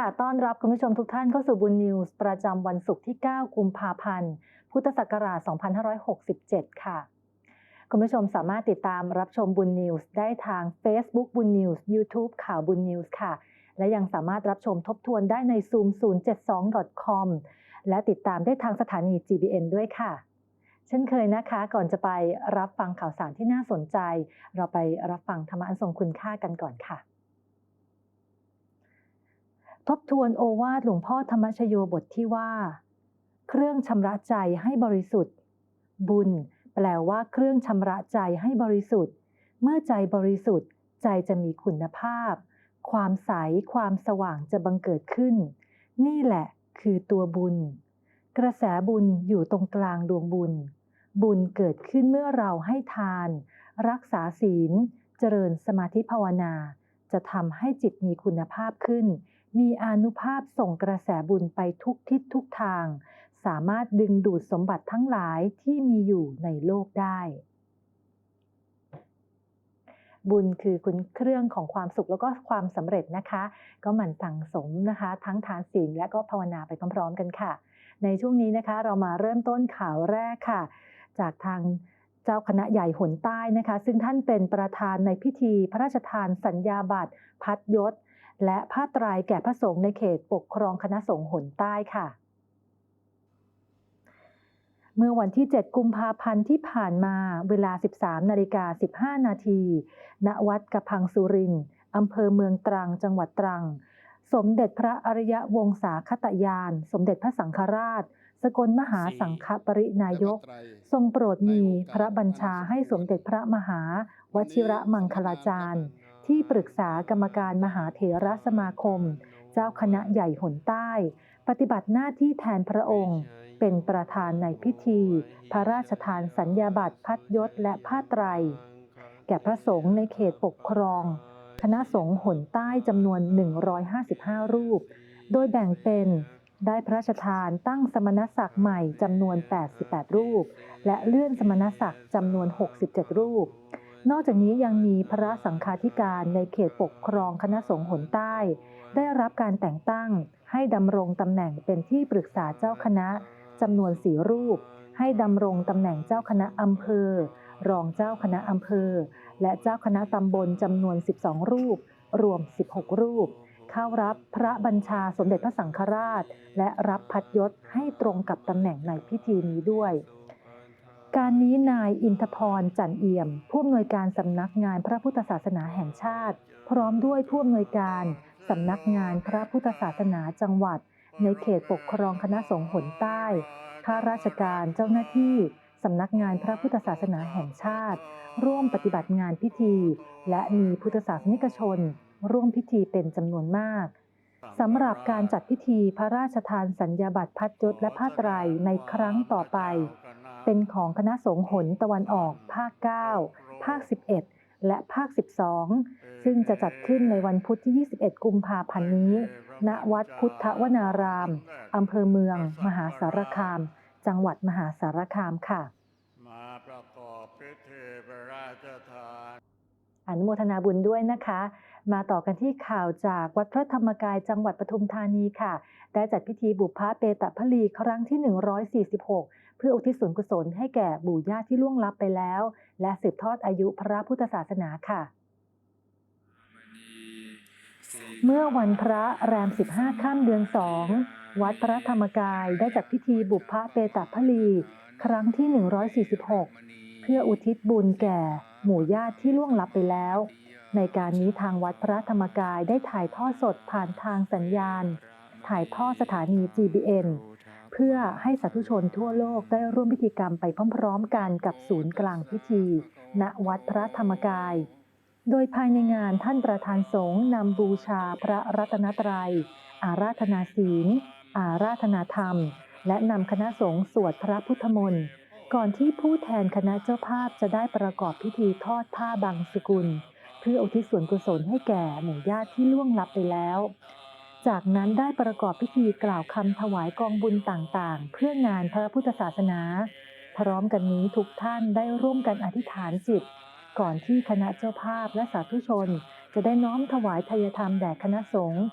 ค่ะ ต้อนรับคุณผู้ชมทุกท่านเข้าสู่บุญนิวส์ประจำวันศุกร์ที่ 9 กุมภาพันธ์ พุทธศักราช 2567 ค่ะ คุณผู้ชมสามารถติดตามรับชมบุญนิวส์ได้ทาง Facebook บุญนิวส์ YouTube ข่าวบุญนิวส์ค่ะ และยังสามารถรับชมทบทวนได้ใน zoom 072 com และติดตามได้ทางสถานี GBN ด้วยค่ะ เช่นเคยนะคะ ก่อนจะไปรับฟังข่าวสารที่น่าสนใจ เราไปรับฟังธรรมะอันทรงคุณค่ากันก่อนค่ะ ทบทวนโอวาทหลวงพ่อธรรมชโยบทที่ว่า เครื่องชำระใจให้บริสุทธิ์ บุญ แปลว่าเครื่องชำระใจให้บริสุทธิ์ เมื่อใจบริสุทธิ์ ใจจะมีคุณภาพ ความใสความสว่างจะบังเกิดขึ้น นี่แหละคือตัวบุญ กระแสบุญอยู่ตรงกลางดวงบุญ บุญเกิดขึ้นเมื่อเราให้ทาน รักษาศีล เจริญสมาธิภาวนา จะทำให้จิตมีคุณภาพขึ้น มีอานุภาพส่งกระแสบุญไปทุกทิศทุกทาง สามารถดึงดูดสมบัติทั้งหลายที่มีอยู่ในโลกได้ บุญคือคุณเครื่องของความสุขแล้วก็ความสำเร็จนะคะ ก็หมั่นสั่งสมนะคะ ทั้งทานศีลและก็ภาวนาไปพร้อมๆกันค่ะ ในช่วงนี้นะคะเรามาเริ่มต้นข่าวแรกค่ะ จากทางเจ้าคณะใหญ่หนใต้นะคะ ซึ่งท่านเป็นประธานในพิธีพระราชทานสัญญาบัตรพัดยศ และผ้าตรายแก่พระสงฆ์ในเขตปกครองคณะสงฆ์หนใต้ค่ะ เมื่อวันที่ 7 กุมภาพันธ์ที่ผ่านมาเวลา 13นาฬิกา15 นาทีณวัดกระพังสุรินทร์อำเภอเมืองตรัง จังหวัดตรัง สมเด็จพระอริยวงศาคตยาน สมเด็จพระสังฆราชสกลมหาสังฆปรินายก ทรงโปรดมีพระบัญชาให้สมเด็จพระมหา วชิระมังคลาจารย์ ที่ปรึกษากรรมการมหาเถรสมาคม เจ้าคณะใหญ่หนใต้ ปฏิบัติหน้าที่แทนพระองค์ เป็นประธานในพิธี พระราชทานสัญญาบัตรพัดยศและผ้าไตร แก่พระสงฆ์ในเขตปกครอง คณะสงฆ์หนใต้จำนวน 155 รูป โดยแบ่งเป็นได้พระราชทานตั้งสมณศักดิ์ใหม่จำนวน 88 รูป และเลื่อนสมณศักดิ์จำนวน 67 รูป นอกจากนี้ยังมีพระสังฆาธิการในเขตปกครองคณะสงฆ์หนใต้ ได้รับการแต่งตั้ง ให้ดำรงตำแหน่งเป็นที่ปรึกษาเจ้าคณะจำนวนสี่รูป ให้ดำรงตำแหน่งเจ้าคณะอำเภอ รองเจ้าคณะอำเภอ และเจ้าคณะตำบลจำนวน 12 รูป รวม 16 รูป เข้ารับพระบัญชาสมเด็จพระสังฆราช และรับพัดยศให้ตรงกับตำแหน่งในพิธีนี้ด้วย การนี้นายอินทพรจันเอี่ยม ผู้อำนวยการสำนักงานพระพุทธศาสนาแห่งชาติ พร้อมด้วยผู้อำนวยการสำนักงานพระพุทธศาสนาจังหวัด ในเขตปกครองคณะสงฆ์หนใต้ข้าราชการเจ้าหน้าที่สำนักงานพระพุทธศาสนาแห่งชาติ ร่วมปฏิบัติงานพิธี และมีพุทธศาสนิกชน ร่วมพิธีเป็นจำนวนมากสำหรับการจัดพิธีพระราชทานสัญญาบัตรพัดยศและผ้าไตรในครั้งต่อไป เป็นของคณะสงฆ์หนตะวันออกภาค 9 ภาค 11 และภาค 12 ซึ่งจะจัดขึ้นในวันพุธที่ 21 กุมภาพันธ์นี้ ณ วัดพุทธวนาราม อำเภอเมือง มหาสารคาม จังหวัดมหาสารคามค่ะ มาประกอบพิธีพระราชทานอนุโมทนาบุญด้วยนะคะ มาต่อกันที่ข่าวจากวัดพระธรรมกายจังหวัดปทุมธานีค่ะ ได้จัดพิธีบุพพเปตพลีครั้งที่ 146 เพื่ออุทิศส่วนกุศลให้แก่ปู่ย่าที่ล่วงลับไปแล้ว และสืบทอดอายุพระพุทธศาสนาค่ะ เมื่อวันพระแรม 15ค่ำเดือน2วัดพระธรรมกายได้จัดพิธีบุพพเปตพลี ครั้งที่ 146 เพื่ออุทิศบุญแก่หมู่ญาติที่ล่วงลับไปแล้ว ในการนี้ทางวัดพระธรรมกายได้ถ่ายทอดสดผ่านทางสัญญาณ ถ่ายทอดสถานี GBN เพื่อให้สาธุชนทั่วโลกได้ร่วมพิธีกรรมไปพร้อมๆกันกับศูนย์กลางพิธี ณวัดพระธรรมกาย โดยภายในงานท่านประธานสงฆ์นำบูชาพระรัตนตรัย อาราธนาศีล อาราธนาธรรม และนำคณะสงฆ์สวดพระพุทธมนต์ก่อนที่ผู้แทนคณะเจ้าภาพจะได้ประกอบพิธีทอดผ้าบางสกุล เพื่ออุทิศส่วนกุศลให้แก่หมู่ญาติที่ล่วงลับไปแล้ว จากนั้นได้ประกอบพิธีกล่าวคำถวายกองบุญต่างๆ เพื่องานพระพุทธศาสนา พร้อมกันนี้ทุกท่านได้ร่วมกันอธิษฐานจิต ก่อนที่คณะเจ้าภาพและสาธุชน จะได้น้อมถวายทายธรรมแด่คณะสงฆ์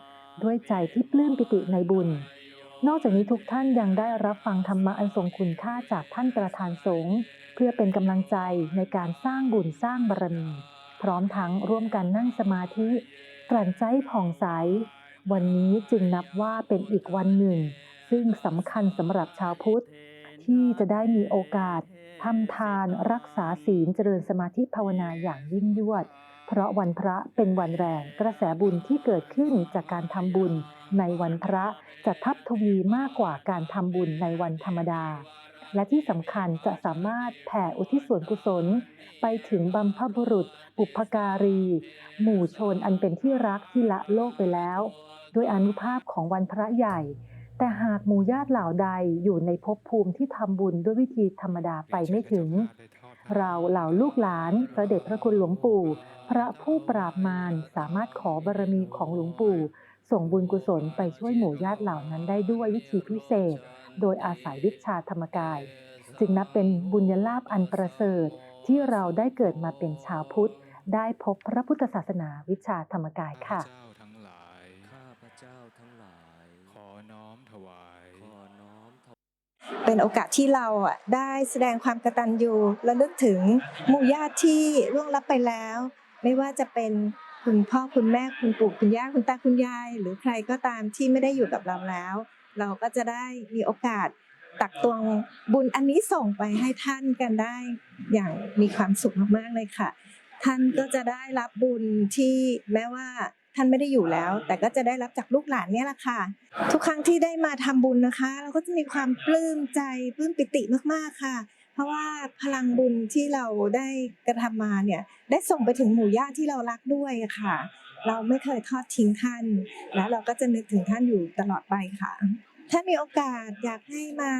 ด้วยใจที่ปลื้มปิติในบุญ นอกจากนี้ทุกท่านยังได้รับฟังธรรมะอันทรงคุณค่าจากท่านประธานสงฆ์เพื่อเป็นกำลังใจในการสร้างบุญสร้างบารมี พร้อมทั้งร่วมกันนั่งสมาธิกลั่นใจผ่องใส วันนี้จึงนับว่าเป็นอีกวันหนึ่ง ซึ่งสำคัญสำหรับชาวพุทธ ที่จะได้มีโอกาสทำทานรักษาศีลเจริญสมาธิภาวนาอย่างยิ่งยวด เพราะวันพระเป็นวันแรงกระแสบุญที่เกิดขึ้นจากการทำบุญ ในวันพระจะทับทวีมากกว่าการทำบุญในวันธรรมดา และที่สำคัญจะสามารถแผ่อุทิศส่วนกุศล ไปถึงบัมพบุรุษบุพการี หมู่ชนอันเป็นที่รักที่ละโลกไปแล้ว ด้วยอนุภาพของวันพระใหญ่ แต่หากหมู่ญาติเหล่าใดอยู่ในภพภูมิที่ทำบุญด้วยวิธีธรรมดาไปไม่ถึง เราเหล่าลูกหลานพระเดชพระคุณหลวงปู่ พระผู้ปราบมารสามารถขอบารมีของหลวงปู่ส่งบุญกุศลไปช่วยหมู่ญาติเหล่านั้นได้ด้วยวิธีพิเศษ โดยอาศัยวิชาธรรมกาย จึงนับเป็นบุญญลาภอันประเสริฐที่เราได้เกิดมาเป็นชาวพุทธ ได้พบพระพุทธศาสนาวิชาธรรมกายค่ะ เจ้าทั้งหลาย ข้าพเจ้าทั้งหลาย ขอน้อ มถวายขอน้อมถวาย เป็นโอกาสที่เราอะได้แสดงความกตัญญูและลึกถึงหมู่ญาติที่ล่วงลับไปแล้ว ไม่ว่าจะเป็นคุณพ่อคุณแม่คุณปู่คุณย่าคุณตาคุณยาย หรือใครก็ตามที่ไม่ได้อยู่กับเราแล้ว เราก็จะได้มีโอกาสตักตวงบุญอันนี้ส่งไปให้ท่านกันได้อย่างมีความสุขมากๆเลยค่ะ ท่านก็จะได้รับบุญที่แม้ว่า ท่านไม่ได้อยู่แล้ว แต่ก็จะได้รับจากลูกหลานเนี่ยแหละค่ะ ทุกครั้งที่ได้มาทำบุญนะคะ เราก็จะมีความปลื้มใจปลื้มปิติมากๆค่ะ เพราะว่าพลังบุญที่เราได้กระทำมาเนี่ยได้ส่งไปถึงหมู่ญาติที่เรารักด้วยอะค่ะ เราไม่เคยทอดทิ้งท่าน แล้วเราก็จะนึกถึงท่านอยู่ตลอดไปค่ะถ้ามีโอกาสอยากให้มา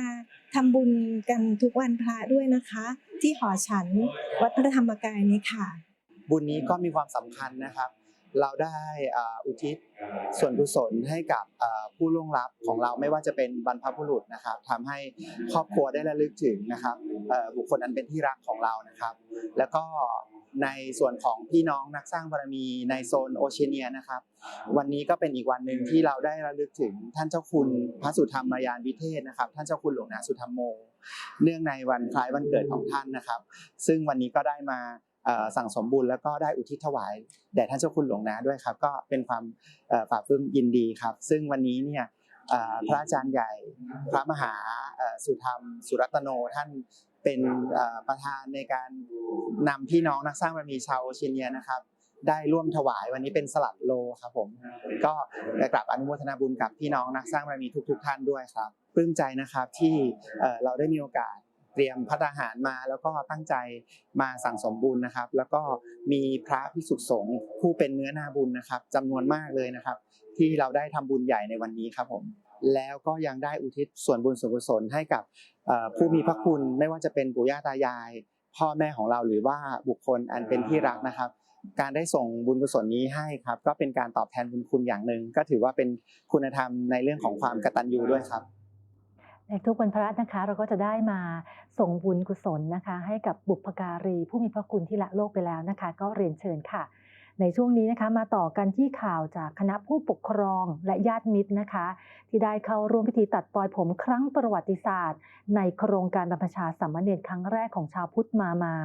ทำบุญกันทุกวันพระด้วยนะคะ ที่หอฉันวัดพระธรรมกายนี้ค่ะ บุญนี้ก็มีความสำคัญนะครับ เราได้อ่าอุทิศส่วนกุศลให้กับอ่าผู้ล่วงลับของเราไม่ว่าจะเป็นบรรพบุรุษนะครับทำให้ครอบครัวได้ระลึกถึงนะครับเอ่อบุคคลอันเป็นที่รักของเรานะครับ แล้วก็ในส่วนของพี่น้องนักสร้างบารมีในโซนโอเชียเนียนะครับ วันนี้ก็เป็นอีกวันหนึ่งที่เราได้ระลึกถึงท่านเจ้าคุณพระสุธรรมยานวิเทศนะครับ ท่านเจ้าคุณหลวงนาสุธรรมโม เนื่องในวันคล้ายวันเกิดของท่านนะครับ ซึ่งวันนี้ก็ได้มาเอ่อ สั่งสมบุญแล้วก็ได้อุทิศถวายแด่ท่านเจ้าคุณหลวงนาด้วยครับ ก็เป็นความเอ่าบปลื้มยินดีครับ ซึ่งวันนี้เนี่ยพระอาจารย์ใหญ่พระมหาสุธรรม สุรัตโนท่านเป็นประธานในการนำพี่น้องนักสร้างบารมีชาวโอเชียเนียนะครับ ได้ร่วมถวายวันนี้เป็นสลัดโลครับผมก็กราบอนุโมทนาบุญกับพี่น้องนักสร้างบารมีทุก ๆ ท่านด้วยครับปลื้มใจนะครับที่เราได้มีโอกาส เตรียมพัฒหารมาแล้วก็ตั้งใจมาสั่งสมบุญนะครับ แล้วก็มีพระภิกษุสงฆ์ผู้เป็นเนื้อนาบุญนะครับจำนวนมากเลยนะครับ ที่เราได้ทำบุญใหญ่ในวันนี้ครับผมแล้วก็ยังได้อุทิศส่วนบุญส่วนกุศลให้กับผู้มีพระคุณไม่ว่าจะเป็นปู่ย่าตายาย พ่อแม่ของเราหรือว่าบุคคลอันเป็นที่รักนะครับ การได้ส่งบุญกุศลนี้ให้ครับ ก็เป็นการตอบแทนบุญคุณอย่างหนึ่งก็ถือว่าเป็นคุณธรรมในเรื่องของความกตัญญูด้วยครับ ในทุกวันพระนะคะเราก็จะได้มาส่งบุญกุศลนะคะ ให้กับบุพการีผู้มีพระคุณที่ละโลกไปแล้วนะคะ ก็เรียนเชิญค่ะ ในช่วงนี้นะคะมาต่อกันที่ข่าวจากคณะผู้ปกครองและญาติมิตรนะคะ ที่ได้เข้าร่วมพิธีตัดปลอยผมครั้งประวัติศาสตร์ ในโครงการบรรพชาสามเณรครั้งแรกของชาวพุทธมามา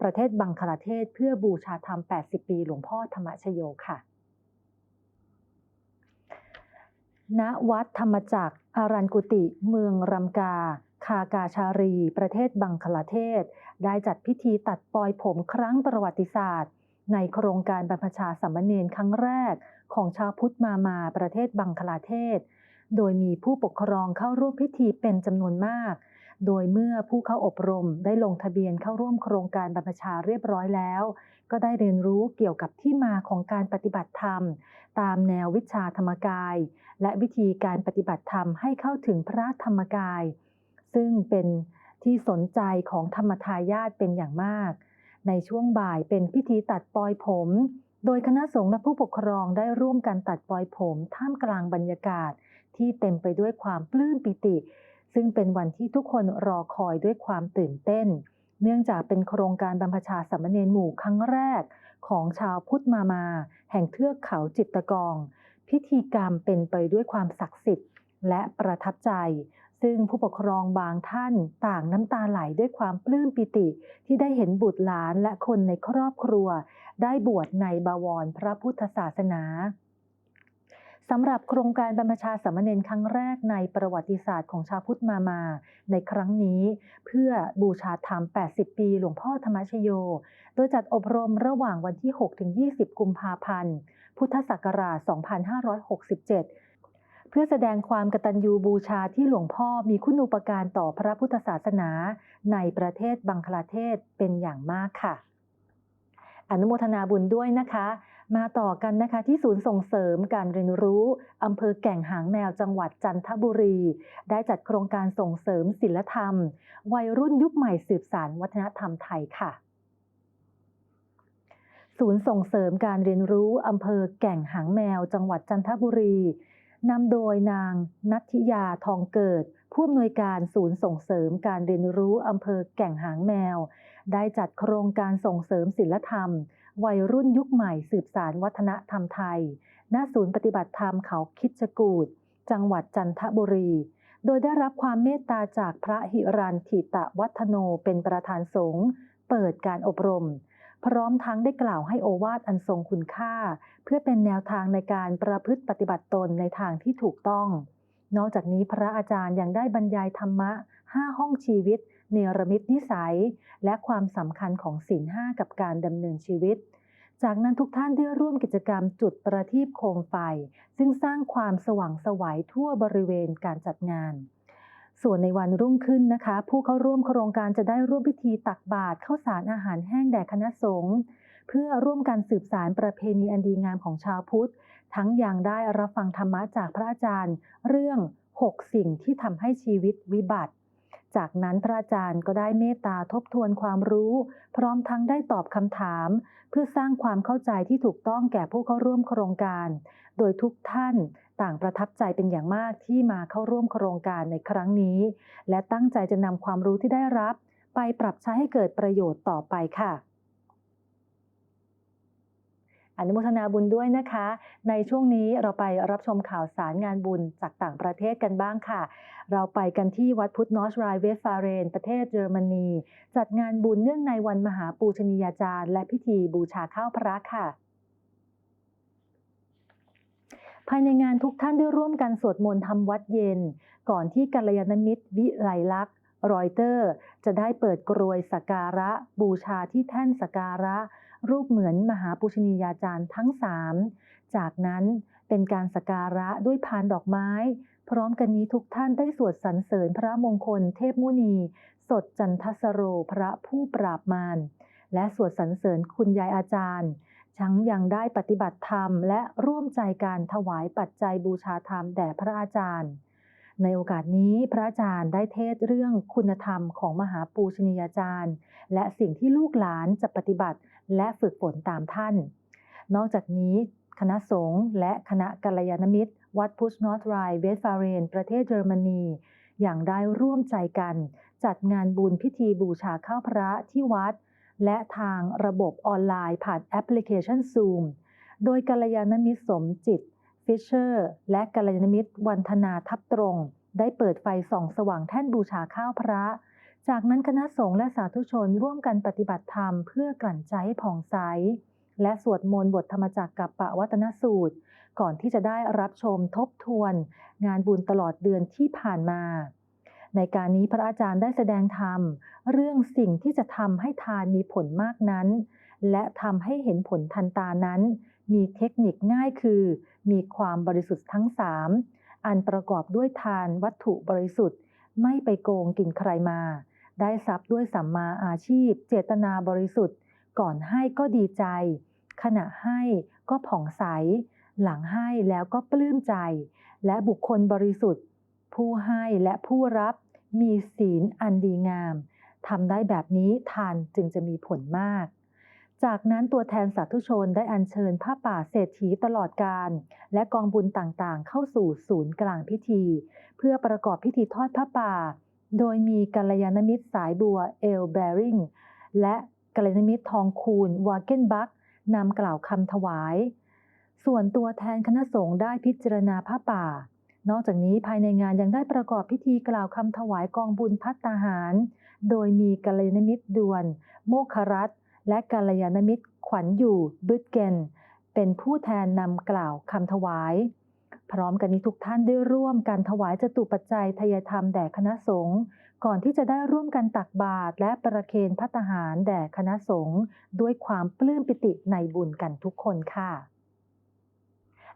ประเทศบังคลาเทศ เพื่อบูชาธรรม 80 ปี หลวงพ่อธรรมชโยค่ะ ณวัดธรรมจักรอารันกุติ เมืองรำกา คากาชารี ประเทศบังคลาเทศ ได้จัดพิธีตัดปลอยผมครั้งประวัติศาสตร์ ในโครงการบรรพชาสามเณรครั้งแรก ของชาวพุทธมามาประเทศบังคลาเทศ โดยมีผู้ปกครองเข้าร่วมพิธีเป็นจำนวนมาก โดยเมื่อผู้เข้าอบรมได้ลงทะเบียนเข้าร่วมโครงการบรรพชาเรียบร้อยแล้ว ก็ได้เรียนรู้เกี่ยวกับที่มาของการปฏิบัติธรรม ตามแนววิชาธรรมกาย และวิธีการปฏิบัติธรรมให้เข้าถึงพระธรรมกาย ซึ่งเป็นที่สนใจของธรรมทายาทเป็นอย่างมาก ในช่วงบ่ายเป็นพิธีตัดปลอยผม โดยคณะสงฆ์และผู้ปกครองได้ร่วมกันตัดปลอยผม ท่ามกลางบรรยากาศ ที่เต็มไปด้วยความปลื้มปิติ ซึ่งเป็นวันที่ทุกคนรอคอยด้วยความตื่นเต้น เนื่องจากเป็นโครงการบรรพชาสามเณรหมู่ครั้งแรก ของชาวพุทธมามา แห่งเทือกเขาจิตตกองพพิธีกรรมเป็นไปด้วยความศักดิ์สิทธิ์และประทับใจ ซึ่งผู้ปกครองบางท่านต่างน้ำตาไหลด้วยความปลื้มปิติ ที่ได้เห็นบุตรหลานและคนในครอบครัว ได้บวชในบวรพระพุทธศาสนา สำหรับโครงการบรรพชาสามเณรครั้งแรกในประวัติศาสตร์ของชาวพุทธมามา ในครั้งนี้ เพื่อบูชาธรรม 80 ปี หลวงพ่อธรรมชโย โดยจัดอบรมระหว่างวันที่ 6-20 กุมภาพันธ์ พุทธศักราช 2567เพื่อแสดงความกตัญญูบูชาที่หลวงพ่อมีคุณูปการต่อพระพุทธศาสนา ในประเทศบังคลาเทศเป็นอย่างมากค่ะ อนุโมทนาบุญด้วยนะคะ มาต่อกันนะคะที่ศูนย์ส่งเสริมการเรียนรู้อำเภอแก่งหางแมวจังหวัดจันทบุรี ได้จัดโครงการส่งเสริมศิลธรรม วัยรุ่นยุคใหม่สืบสานวัฒนธรรมไทยค่ะศูนย์ส่งเสริมการเรียนรู้อำเภอแก่งหางแมว จังหวัดจันทบุรีนำโดยนางนัทธิยาทองเกิด ผู้อำนวยการศูนย์ส่งเสริมการเรียนรู้อำเภอแก่งหางแมว ได้จัดโครงการส่งเสริมศิลธรรม วัยรุ่นยุคใหม่สืบสารวัฒนธรรมไทย ณ ศูนย์ปฏิบัติธรรมเขาคิดจกูด จังหวัดจันทบุรี โดยได้รับความเมตตาจากพระหิรันถิตะวัฒโนเป็นประธานสงฆ์เปิดการอบรม พร้อมทั้งได้กล่าวให้โอวาทอันทรงคุณค่า เพื่อเป็นแนวทางในการประพฤติปฏิบัติตนในทางที่ถูกต้อง นอกจากนี้พระอาจารย์ยังได้บรรยายธรรมะ 5 ห้องชีวิตเนรมิตนิสัย และความสำคัญของศีลห้ากับการดำเนินชีวิต จากนั้นทุกท่านได้ร่วมกิจกรรมจุดประทีปโคมไฟ ซึ่งสร้างความสว่างสวัยทั่วบริเวณการจัดงาน ส่วนในวันรุ่งขึ้นนะคะ ผู้เข้าร่วมโครงการจะได้ร่วมพิธีตักบาตรข้าวสารอาหารแห้งแด่คณะสงฆ์เพื่อร่วมกันสืบสารประเพณีอันดีงามของชาวพุทธ ทั้งยังได้รับฟังธรรมะจากพระอาจารย์ เรื่อง 6 สิ่งที่ทำให้ชีวิตวิบัติ จากนั้นพระอาจารย์ก็ได้เมตตาทบทวนความรู้ พร้อมทั้งได้ตอบคำถาม เพื่อสร้างความเข้าใจที่ถูกต้องแก่ผู้เข้าร่วมโครงการ โดยทุกท่านต่างประทับใจเป็นอย่างมากที่มาเข้าร่วมโครงการในครั้งนี้ และตั้งใจจะนำความรู้ที่ได้รับ ไปปรับใช้ให้เกิดประโยชน์ต่อไปค่ะ อนุโมทนาบุญด้วยนะคะ ในช่วงนี้เราไปรับชมข่าวสารงานบุญจากต่างประเทศกันบ้างค่ะ เราไปกันที่วัดพุทธนอสไรเวสฟาเรน ประเทศเยอรมนี จัดงานบุญเนื่องในวันมหาปูชนียาจารย์ และพิธีบูชาข้าวพระค่ะภายในงานทุกท่านได้ร่วมกันสวดมนต์ทำวัดเย็น ก่อนที่กัลยาณมิตรวิไลลักษณ์รอยเตอร์ จะได้เปิดกรวยสักการะ บูชาที่แท่นสักการะ รูปเหมือนมหาปุชนียาจารย์ทั้งสามจากนั้นเป็นการสการะด้วยพานดอกไม้ พร้อมกันนี้ทุกท่านได้สวดสรรเสริญพระมงคลเทพมุนี สดจันทสโรพระผู้ปราบมารและสวดสรรเสริญคุณยายอาจารย์ทั้งยังได้ปฏิบัติธรรม และร่วมใจการถวายปัจจัยบูชาธรรมแด่พระอาจารย์ ในโอกาสนี้พระอาจารย์ได้เทศเรื่องคุณธรรมของมหาปูชนียาจารย์ และสิ่งที่ลูกหลานจะปฏิบัติ และฝึกฝนตามท่าน นอกจากนี้คณะสงฆ์และคณะกัลยาณมิตร วัดพุชนอตไรเวสฟาเรน ประเทศเยอรมนี อย่างได้ร่วมใจกัน จัดงานบุญพิธีบูชาข้าวพระที่วัด และทางระบบออนไลน์ผ่านแอปพลิเคชัน Zoom โดยกัลยาณมิตรสมจิต ฟิชเชอร์ และกัลยาณมิตรวันธนาทับตรง ได้เปิดไฟส่องสว่างแท่นบูชาข้าวพระ จากนั้นคณะสงฆ์และสาธุชนร่วมกันปฏิบัติธรรมเพื่อกลั่นใจให้ผ่องใส และสวดมนต์บทธรรมจักรกับปะวัตนสูตร ก่อนที่จะได้รับชมทบทวน งานบุญตลอดเดือนที่ผ่านมา ในการนี้พระอาจารย์ได้แสดงธรรม เรื่องสิ่งที่จะทำให้ทานมีผลมากนั้น และทำให้เห็นผลทันตานั้น มีเทคนิคง่ายคือ มีความบริสุทธิ์ทั้งสามอันประกอบด้วยทานวัตถุบริสุทธิ์ ไม่ไปโกงกินใครมา ได้ทรัพย์ด้วยสัมมาอาชีพ เจตนาบริสุทธิ์ ก่อนให้ก็ดีใจ ขณะให้ก็ผ่องใส หลังให้แล้วก็ปลื้มใจ และบุคคลบริสุทธิ์ ผู้ให้และผู้รับมีศีลอันดีงามทำได้แบบนี้ทานจึงจะมีผลมาก จากนั้นตัวแทนสาธุชนได้อัญเชิญผ้าป่าเศรษฐีตลอดการ และกองบุญต่างๆ เข้าสู่ศูนย์กลางพิธี เพื่อประกอบพิธีทอดผ้าป่า โดยมีกัลยาณมิตรสายบัวเอลแบริงและกัลยาณมิตรทองคูณวาเกนบักนำกล่าวคำถวาย ส่วนตัวแทนคณะสงฆ์ได้พิจารณาผ้าป่า นอกจากนี้ภายในงานยังได้ประกอบพิธีกล่าวคำถวายกองบุญพัตตาหาร โดยมีกัลยาณมิตรด่วน โมคครัตและกัลยาณมิตรขวัญอยู่บึดเกนเป็นผู้แทนนำกล่าวคำถวาย พร้อมกันนี้ทุกท่านได้ร่วมกันถวายจตุปัจจัยทายธรรมแด่คณะสงฆ์ก่อนที่จะได้ร่วมกันตักบาตรและประเคนพัตหารแด่คณะสงฆ์ด้วยความปลื้มปิติในบุญกันทุกคนค่ะ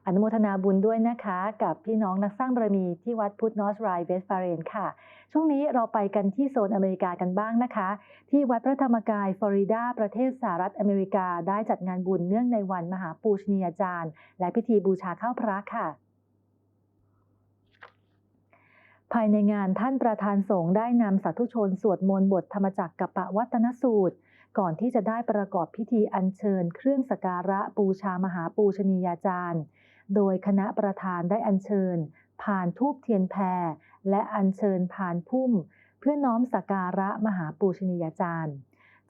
อนุโมทนาบุญด้วยนะคะ กับพี่น้องนักสร้างบารมีที่วัดพุทธนอสไรเวสฟาเรนค่ะ ช่วงนี้เราไปกันที่โซนอเมริกากันบ้างนะคะ ที่วัดพระธรรมกายฟลอริดาประเทศสหรัฐอเมริกาได้จัดงานบุญเนื่องในวันมหาปูชนียาจารย์ และพิธีบูชาข้าวพระค่ะ ภายในงานท่านประธานสงฆ์ได้นำสาธุชนสวดมนต์บทธรรมจักรกับปะวัตนสูตร ก่อนที่จะได้ประกอบพิธีอัญเชิญ เครื่องสการะบูชามหาปูชนียาจารย์ โดยคณะประธานได้อัญเชิญ ผ่านทูบเทียนแพรและอัญเชิญผ่านพุ่ม เพื่อน้อมสการะมหาปูชนียาจารย์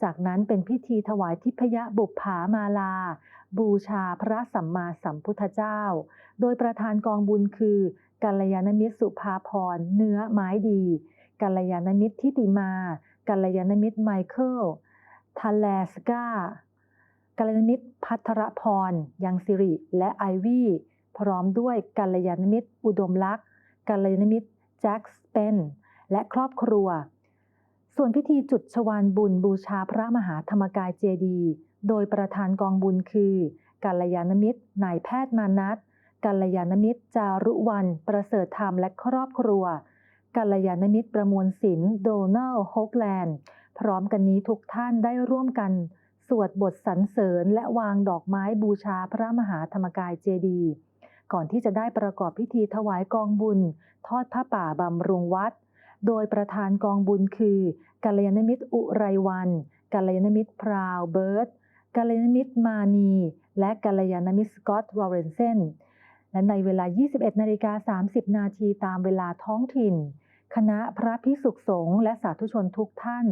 จากนั้นเป็นพิธีถวายทิพยบุปผามาลา บูชาพระสัมมาสัมพุทธเจ้า โดยประธานกองบุญคือ กัลยาณมิตรสุภาพร เนื้อไม้ดี กัลยาณมิตรทิติมา กัลยาณมิตรไมเคิลทัลแลสกากัลยาณมิตรพัทรพร ยังสิริ และไอวี่ พร้อมด้วยกัลยาณมิตรอุดมลักษ์กัลยาณมิตรแจ็คสเปนและครอบครัว ส่วนพิธีจุดชวานบุญบูชาพระมหาธรรมกายเจดี โดยประธานกองบุญคือกัลยาณมิตรนายแพทย์มานัท กัลยาณมิตรจารุวัน ประเสริฐธรรมและครอบครัว กัลยาณมิตรประมวลศิลป์โดนัลโฮกแลนด์ พร้อมกันนี้ทุกท่านได้ร่วมกัน สวดบทสรรเสริญและวางดอกไม้บูชาพระมหาธรรมกายเจดีย์ก่อนที่จะได้ประกอบพิธีถวายกองบุญ ทอดผ้าป่าบำรุงวัด โดยประธานกองบุญคือกัลยาณมิตรอุไรวันกัลยาณมิตรพราวเบิร์ตกัลยาณมิตรมานี และกัลยาณมิตรสกอตต์วอร์เรนเซน และในเวลา 21นาฬิกา30 นาทีตามเวลาท้องถิ่น คณะพระภิกษุสงฆ์และสาธุชนทุกท่าน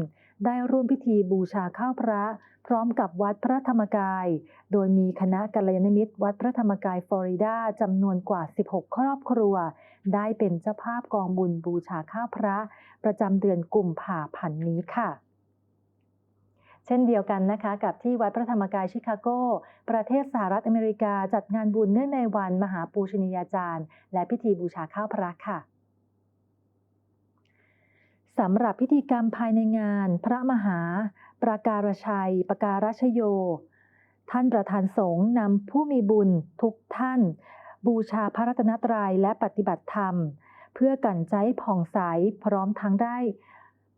ได้ร่วมพิธีบูชาข้าวพระ พร้อมกับวัดพระธรรมกาย โดยมีคณะกัลยาณมิตร วัดพระธรรมกายฟลอริดาจำนวนกว่า 16 ครอบครัว ได้เป็นเจ้าภาพกองบุญบูชาข้าวพระ ประจำเดือนกุมภาพันธ์นี้ค่ะ เช่นเดียวกันนะคะกับที่วัดพระธรรมกายชิคาโก ประเทศสหรัฐอเมริกาจัดงานบุญเนื่องในวันมหาปูชนียาจารย์ และพิธีบูชาข้าวพระค่ะสำหรับพิธีกรรมภายในงาน พระมหา ประการชัย ประการชโย ท่านประธานสงฆ์นำผู้มีบุญทุกท่าน บูชาพระรัตนตรัยและปฏิบัติธรรม เพื่อกันใจผ่องใสพร้อมทั้งได้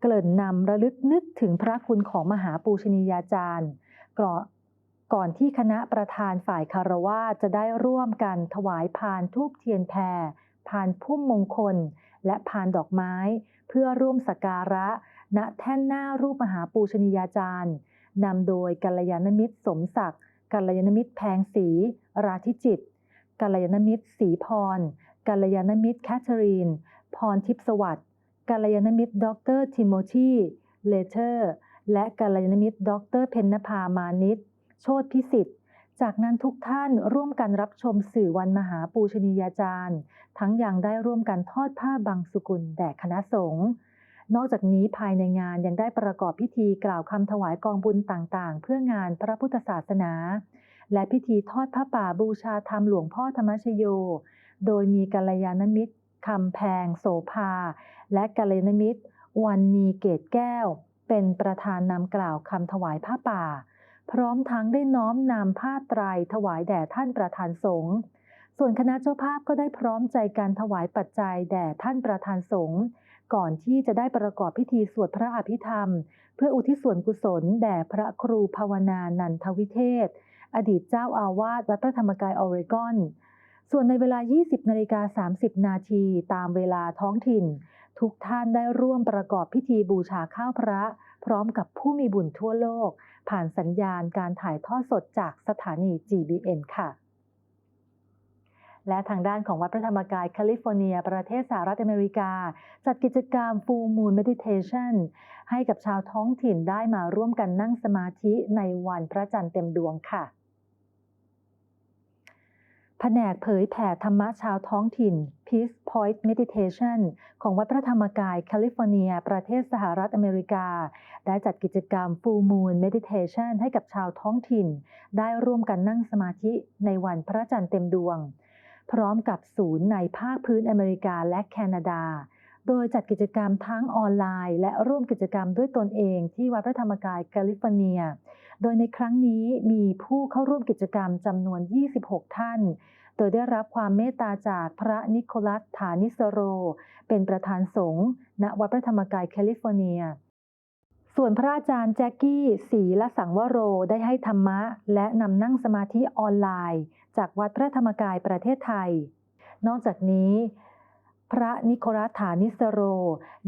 เกริ่นนำระลึกนึกถึงพระคุณของมหาปูชนียาจารย์ก่อนก่อนที่คณะประธานฝ่ายคารวะจะได้ร่วมกันถวายพานทูบเทียนแพรพานพุ่มมงคล และพานดอกไม้ เพื่อร่วมสักการะ ณแท่นหน้ารูปมหาปูชนียาจารย์นำโดยกัลยาณมิตรสมศักดิ์กัลยาณมิตรแพงศรีราธิจิตกัลยาณมิตรศรีพรกัลยาณมิตรแคทเธอรีน พรทิพสวัสดิ์ กัลยาณมิตร ดรทิโมธีเลเทอร์ และกัลยาณมิตร ดรเพนนภามานิตโชตพิสิทธิ์ จากนั้นทุกท่านร่วมกันรับชมสื่อวันมหาปูชนียาจารย์ ทั้งยังได้ร่วมกันทอดผ้าบังสุกุลแด่คณะสงฆ์นอกจากนี้ภายในงานยังได้ประกอบพิธีกล่าวคำถวายกองบุญต่างๆ เพื่องานพระพุทธศาสนา และพิธีทอดผ้าป่าบูชาธรรมหลวงพ่อธรรมชโย โดยมีกัลยาณมิตรคำแพง โสภา และกัลยาณมิตร วันนีเกตแก้ว เป็นประธานนำกล่าวคำถวายผ้าป่า พร้อมทั้งได้น้อมนำผ้าไตรถวายแด่ท่านประธานสงฆ์ส่วนคณะเจ้าภาพก็ได้พร้อมใจการถวายปัจจัยแด่ท่านประธานสงฆ์ก่อนที่จะได้ประกอบพิธีสวดพระอภิธรรม เพื่ออุทิศส่วนกุศลแด่พระครูภาวนานันทวิเทศ อดีตเจ้าอาวาสวัดพระธรรมกายออริกอน ส่วนในเวลา 20 นาฬิกา 30 นาทีตามเวลาท้องถิ่น ทุกท่านได้ร่วมประกอบพิธีบูชาข้าวพระ พร้อมกับผู้มีบุญทั่วโลก ผ่านสัญญาณการถ่ายทอดสดจากสถานี GBN ค่ะ และทางด้านของวัดพระธรรมกายแคลิฟอร์เนีย ประเทศสหรัฐอเมริกา จัดกิจกรรม Full Moon Meditation ให้กับชาวท้องถิ่นได้มาร่วมกันนั่งสมาธิในวันพระจันทร์เต็มดวงค่ะ ผนกเผยแผ่ธรรมะชาวท้องถิ่น Peace Point Meditation ของวัดพระธรรมกายแคลิฟอร์เนีย ประเทศสหรัฐอเมริกา ได้จัดกิจกรรม Full Moon Meditation ให้กับชาวท้องถิ่น ได้ร่วมกันนั่งสมาธิในวันพระจันทร์เต็มดวง พร้อมกับศูนย์ในภาคพื้นอเมริกาและแคนาดา โดยจัดกิจกรรมทั้งออนไลน์ และร่วมกิจกรรมด้วยตนเองที่วัดพระธรรมกายแคลิฟอร์เนีย โดยในครั้งนี้มีผู้เข้าร่วมกิจกรรมจำนวน 26 ท่าน โดยได้รับความเมตตาจากพระนิโคลัสฐานิสโร เป็นประธานสงฆ์ณวัดพระธรรมกายแคลิฟอร์เนียส่วนพระอาจารย์แจ็กกี้ศรีละสังวโรได้ให้ธรรมะ และนำนั่งสมาธิออนไลน์ จากวัดพระธรรมกายประเทศไทย นอกจากนี้ พระนิโคลัสฐานิสโร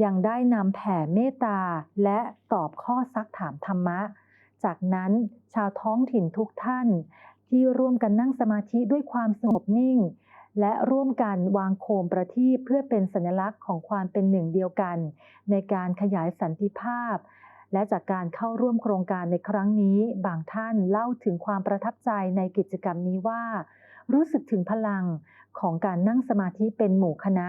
ยังได้นำแผ่เมตตาและตอบข้อซักถามธรรมะ จากนั้นชาวท้องถิ่นทุกท่าน ที่ร่วมกันนั่งสมาธิด้วยความสงบนิ่ง และร่วมกันวางโคมประทีปเพื่อเป็นสัญลักษณ์ของความเป็นหนึ่งเดียวกัน ในการขยายสันติภาพ และจากการเข้าร่วมโครงการในครั้งนี้ บางท่านเล่าถึงความประทับใจในกิจกรรมนี้ว่า รู้สึกถึงพลังของการนั่งสมาธิเป็นหมู่คณะ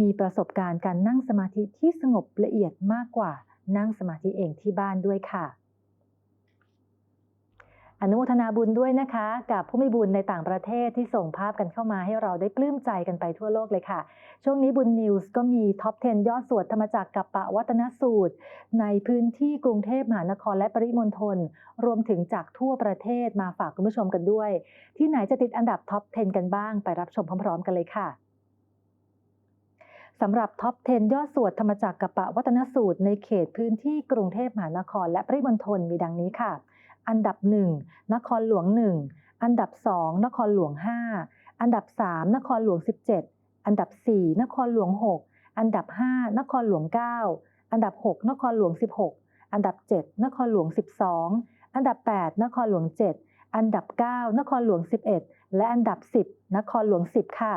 มีประสบการณ์การนั่งสมาธิที่สงบละเอียดมากกว่านั่งสมาธิเองที่บ้านด้วยค่ะ นุโมทนาบุญด้วยนะคะ กับผู้มีบุญในต่างประเทศที่ส่งภาพกันเข้ามาให้เราได้ปลื้มใจกันไปทั่วโลกเลยค่ะ ช่วงนี้บุญนิวส์ก็มีท็อป 10 ยอดสวดธรรมจักรกับปะวัตนสูตร ในพื้นที่กรุงเทพมหานครและปริมณฑลรวมถึงจากทั่วประเทศมาฝากคุณผู้ชมกันด้วย ที่ไหนจะติดอันดับท็อป 10 กันบ้างไปรับชมพร้อมๆ กันเลยค่ะสำหรับท็อป 10 ยอดสวดธรรมจักรกับปะวัตนสูตรในเขตพื้นที่กรุงเทพมหานครและปริมณฑลมีดังนี้ค่ะ อันดับ 1 นครหลวง 1 อันดับ 2 นครหลวง 5 อันดับ 3 นครหลวง 17 อันดับ 4 นครหลวง 6 อันดับ 5 นครหลวง 9 อันดับ 6 นครหลวง 16 อันดับ 7 นครหลวง 12 อันดับ 8 นครหลวง 7 อันดับ 9 นครหลวง 11 และอันดับ 10 นครหลวง 10 ค่ะ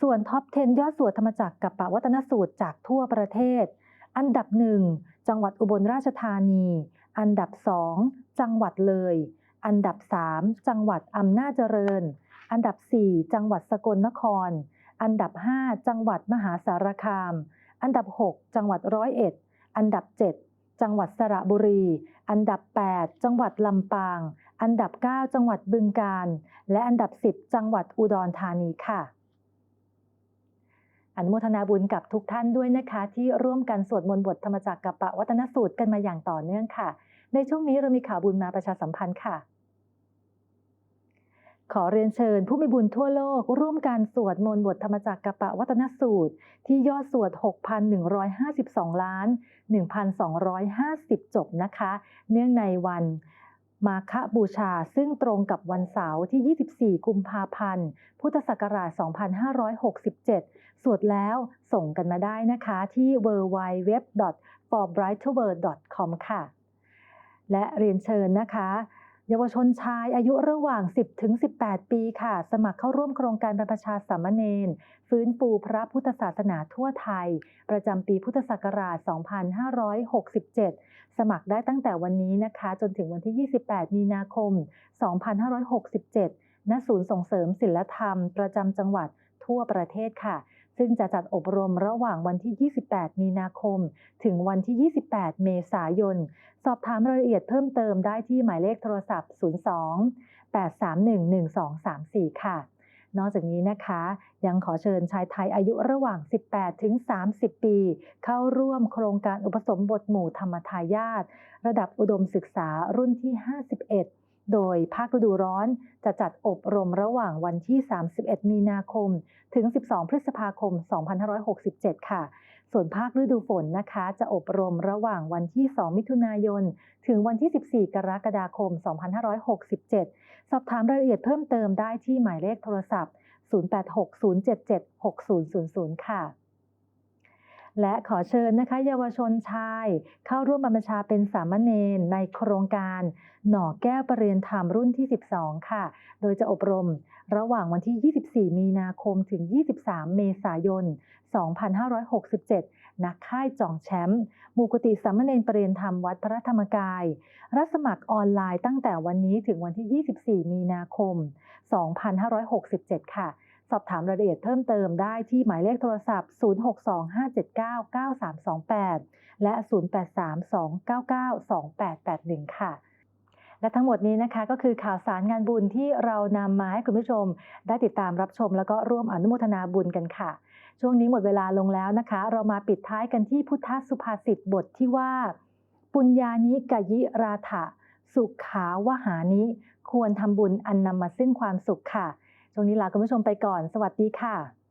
ส่วนท็อป 10 ยอดสวดธรรมจักรกับปวัตนสูตรจากทั่วประเทศ อันดับ 1 จังหวัดอุบลราชธานี อันดับ 2 จังหวัดเลย อันดับ 3 จังหวัดอำนาจเจริญ อันดับ 4 จังหวัดสกลนคร อันดับ 5 จังหวัดมหาสารคาม อันดับ 6 จังหวัดร้อยเอ็ด อันดับ 7 จังหวัดสระบุรี อันดับ 8 จังหวัดลำปาง อันดับ 9 จังหวัดบึงกาฬ และอันดับ 10 จังหวัดอุดรธานีค่ะอนุโมทนาบุญกับทุกท่านด้วยนะคะ ที่ร่วมกันสวดมนต์บทธรรมจักรกับปะวัตนสูตรกันมาอย่างต่อเนื่องค่ะ ในช่วงนี้เรามีข่าวบุญมาประชาสัมพันธ์ค่ะ ขอเรียนเชิญผู้มีบุญทั่วโลก ร่วมกันสวดมนต์บทธรรมจักรกปะวัตนสูตร ที่ยอดสวด 6,152 ล้าน 1,250 จบนะคะ เนื่องในวันมาฆบูชาซึ่งตรงกับวันเสาร์ที่ 24 กุมภาพันธ์ พุทธศักราช 2567 สวดแล้วส่งกันมาได้นะคะที่ w w w f o r b r i g h t w o r l d c o m ค่ะ และเรียนเชิญนะคะ เยาวชนชายอายุระหว่าง 10ถึง18 ปีค่ะ สมัครเข้าร่วมโครงการบรรพชาสามเณรฟื้นฟูพระพุทธศาสนาทั่วไทย ประจำปีพุทธศักราช 2567 สมัครได้ตั้งแต่วันนี้นะคะ จนถึงวันที่ 28 มีนาคม 2567ณศูนย์ส่งเสริมศิลธรรม ประจำจังหวัดทั่วประเทศค่ะ ซึ่งจะจัดอบรมระหว่างวันที่ 28 มีนาคม ถึงวันที่ 28 เมษายน สอบถามรายละเอียดเพิ่มเติมได้ที่หมายเลขโทรศัพท์ 02 831 1234 ค่ะ นอกจากนี้นะคะ ยังขอเชิญชายไทยอายุระหว่าง 18 ถึง 30 ปี เข้าร่วมโครงการอุปสมบทหมู่ธรรมทายาทระดับอุดมศึกษารุ่นที่ 51 โดยภาคฤดูร้อนจะจัดอบรมระหว่างวันที่ 31 มีนาคม ถึง 12 พฤษภาคม 2567 ค่ะ ส่วนภาคฤดูฝนนะคะ จะอบรมระหว่างวันที่ 2 มิถุนายน ถึงวันที่ 14 กรกฎาคม 2567 สอบถามรายละเอียดเพิ่มเติมได้ที่หมายเลขโทรศัพท์ 0860776000 ค่ะ และขอเชิญนะคะ เยาวชนชาย เข้าร่วมบรรพชาเป็นสามเณรในโครงการ หน่อแก้วประเรียนธรรมรุ่นที่ 12 ค่ะ โดยจะอบรมระหว่างวันที่ 24 มีนาคมถึง 23 เมษายน 2567ณค่ายจ่องแชมป์มูกุฏิสามเณรประเรียนธรรมวัดพระธรรมกาย รับสมัครออนไลน์ตั้งแต่วันนี้ถึงวันที่ 24 มีนาคม 2567 ค่ะ สอบถามรายละเอียดเพิ่มเติมได้ที่หมายเลขโทรศัพท์ 0625799328 และ 0832992881 ค่ะ และทั้งหมดนี้นะคะก็คือข่าวสารงานบุญที่เรานำมาให้คุณผู้ชม ได้ติดตามรับชมแล้วก็ร่วมอนุโมทนาบุญกันค่ะ ช่วงนี้หมดเวลาลงแล้วนะคะ เรามาปิดท้ายกันที่พุทธสุภาษิตบทที่ว่า ปุญญานิกยิราถะสุขาวหานิควรทำบุญอันนำมาซึ่งความสุขค่ะ ช่วงนี้ลาคุณผู้ชมไปก่อน สวัสดีค่ะ